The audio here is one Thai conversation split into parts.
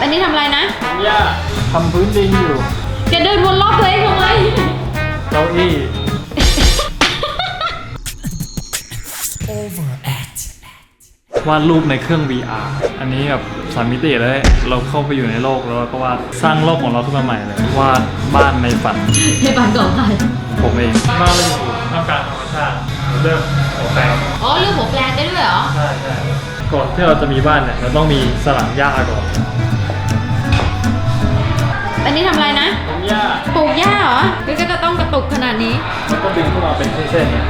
อันนี้ทำอะไรนะ ย่าทำพื้นดินอยู่ แกเดินวนรอบตัวเองทำไม เก้าอี้ วาดรูปในเครื่อง VR อันนี้แบบสามมิติเลย เราเข้าไปอยู่ในโลกแล้วเราก็วาดสร้างโลกของเราขึ้นมาใหม่เลยวาดบ้านในฝันให้ปันก่อนใครผมเองบ้านเราอยู่ท่ามกลางธรรมชาติเริ่มหัวแปลงอ๋อเรื่องหัวแปลงได้ด้วยเหรอ ใช่ใช่ก่อนที่เราจะมีบ้านเนี่ยเราต้องมีสนามหญ้าก่อน อันนี้ทำอะไรนะหญ้าปลูกหญ้าเหรอหรือก็จะต้องกระตุกขนาดนี้ แล้วก็ดึงขึ้นมาเป็นเส้นๆเนี่ย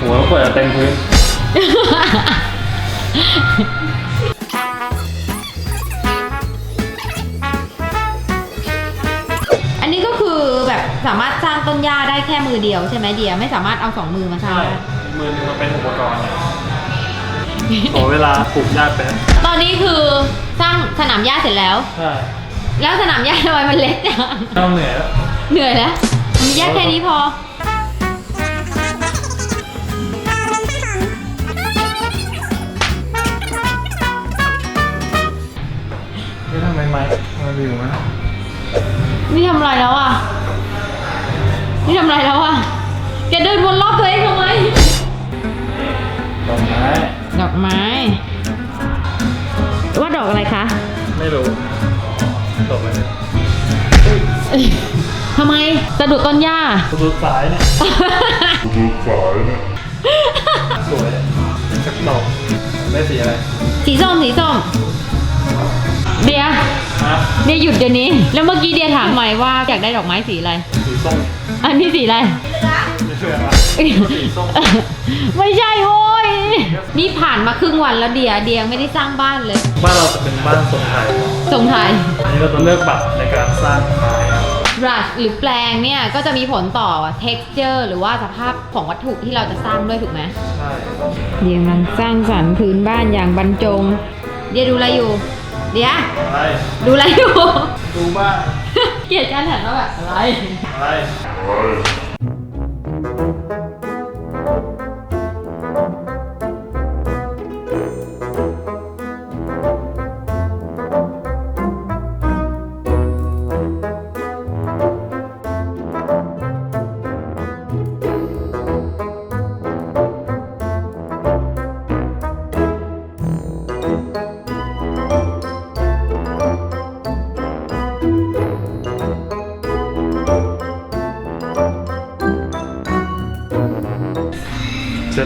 หัวก็จะเต็มพื้น อันนี้ก็คือแบบสามารถสร้างต้นหญ้าได้แค่มือเดียวใช่ไหมเดียไม่สามารถเอาสองมือมาสร้างใช่ ได้ มือหนึงมันเป็นอุปกรณ์เนี่ยขอเวลาปลูกหญ้าไปบตอนนี้คือสร้างสนามหญ้าเสร็จแล้ว ใช่ แล้วสนามหญ้าทำไมมันเล็กจังต้องเหนื่อยแล้วเหนื่อยแล้วมีหญ้าแค่นี้พอนี่ทำไมไม้มาอยู่มั้ยนี่ทำอะไรแล้วอะ นี่ทำอะไรแล้วอะ แกเดินวนรอบตัวเองทำไม ดอกไม้ดอกไม้ ว่าดอกอะไรคะ ไม่รู้ะดุดต้นหญ้า สะดุดสายเนี่ยสวยเป็นสักดอกได้สีอะไร สีส้มสีส้มเดียเดียหยุดเดี๋ยวนี้ แล้วเมื่อกี้เดียถามใหม่ว่าอยากได้ดอกไม้สีอะไร สีส้ม อันนี้สีอะไรไม่เชื่อวะสีส้มไม่ใช่โว้ย นี่ผ่านมาครึ่งวันแล้วเดียเดียยังไม่ได้สร้างบ้านเลย บ้านเราจะเป็นบ้านทรงไทยส่งไทยอันนี้เราจะเลือกบัตรในการสร้างไม้ brush หรือแปลงเนี่ยก็จะมีผลต่อ texture หรือว่าสภาพของวัตถุที่เราจะสร้างด้วยถูกไหมใช่เดียกำลังสร้างสรรค์พื้นบ้านอย่างบรรจง เดียดูอะไรอยู่ เดียอะไรดูอะไรอยู่ ดูบ้าน เกลียดการหันมาแบบอะไร อะไร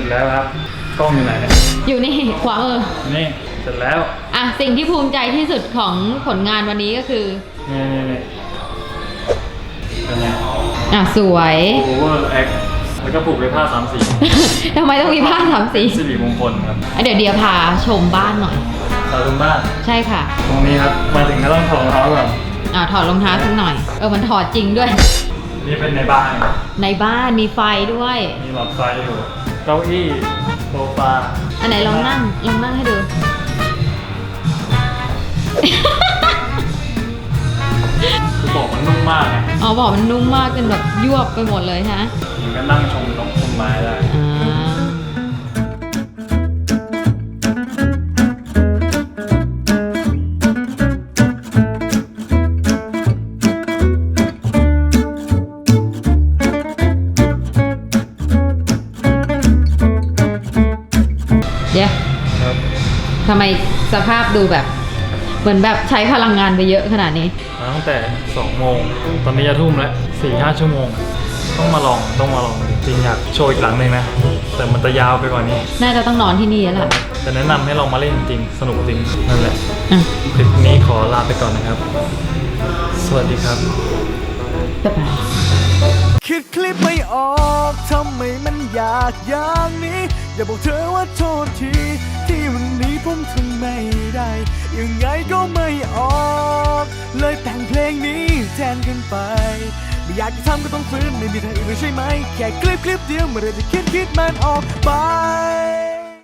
จแล้วครับ กล้องอยู่ไหนเนี่ยอยู่นี่ขวามือนี่เสร็จแล้วอะสิ่งที่ภูมิใจที่สุดของผลงานวันนี้ก็คือนี่นี่นี่เป็นไงอะสวย over act แล้วก็ผูกด้วยผ้าสามสีทำไมต้องมีผ้าสามสีสิริมงคลครับอะเดี๋ยวเดียพาชมบ้านหน่อย สาวตรงบ้าน ใช่ค่ะ ตรงนี้ครับ มาถึงก็ต้องถอดรองเท้าก่อนอะถอดรองเท้าสักหน่อย เออมันถอดจริงด้วย นี่เป็นในบ้านในบ้านมีไฟด้วย มีหลอดไฟอยู่ เก้าอี้โซฟาอันไหนลองนั่งลองนั่งให้ดู คือบอกมันนุ่มมากไงอ๋อบอกมันนุ่มมากจนแบบยวบไปหมดเลยฮะมันก็นั่งชมนกชมไม้ได้ อ่า ครับ ทำไมสภาพดูแบบ เหมือนแบบใช้พลังงานไปเยอะขนาดนี้ มาตั้งแต่2โมง ตอนนี้จะทุ่มแล้วสี่ห้าชั่วโมง ต้องมาลองต้องมาลองจริงอยากโชว์อีกหลังหนึ่งนะ แต่มันจะยาวไปกว่านี้ น่าจะต้องนอนที่นี่แล้วล่ะแต่แนะนำให้ลองมาเล่นจริง สนุกจริง นั่นแหละ อะคลิปนี้ขอลาไปก่อนนะครับ สวัสดีครับ บ๊ายบาย คิดคลิปไม่ออก ทำไมมันยากอย่างนี้ อย่าบอกเธอว่าโทษที ที่วันนี้ผมทำไม่ได้ ยังไงก็ไม่ออก เลยแต่งเพลงนี้แทนกันไป ไม่อยากจะทำก็ต้องฝืน ไม่มีทางอื่นเลยใช่ไหม แค่คลิปคลิปเดียวเมื่อไรจะคิดคิดมันออกไป